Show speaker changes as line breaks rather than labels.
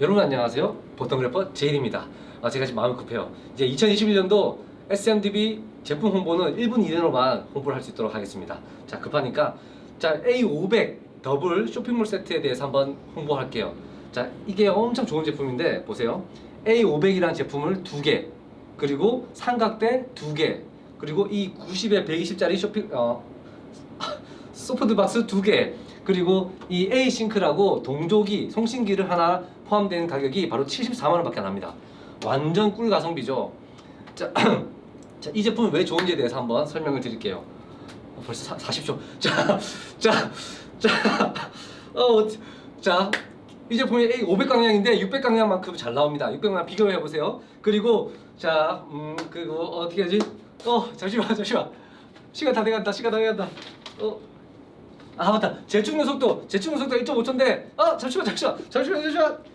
여러분 안녕하세요. 보통 래퍼 제일입니다. 아, 제가 지금 마음이 급해요. 이제 2021년도 SMDB 제품 홍보는 1분 이내로만 홍보를 할 수 있도록 하겠습니다. 자, 급하니까 자, A500 더블 쇼핑몰 세트에 대해서 한번 홍보할게요. 자, 이게 엄청 좋은 제품인데 보세요. A500이라는 제품을 두 개, 그리고 삼각대 두 개, 그리고 이 90에 120짜리 쇼핑 어 소프트 박스 두 개, 그리고 이 A 싱크라고 동조기, 송신기를 하나 포함된 가격이 바로 74만 원밖에 안 합니다. 완전 꿀 가성비죠. 자, 자, 이 제품이 왜 좋은지에 대해서 한번 설명을 드릴게요. 어, 벌써 사, 40초. 자, 자, 자, 어, 자, 이 제품이 A 500강량인데 600강량만큼 잘 나옵니다. 600강량 비교해 보세요. 그리고 자, 음, 그리고 어떻게 하지? 어, 잠시만, 잠시만. 시간 다 돼간다. 시간 다 돼간다. 어. 아 맞다. 재충전 속도 재충전 속도 1.5초인데. 아 잠시만 잠시만. 잠시만 잠시만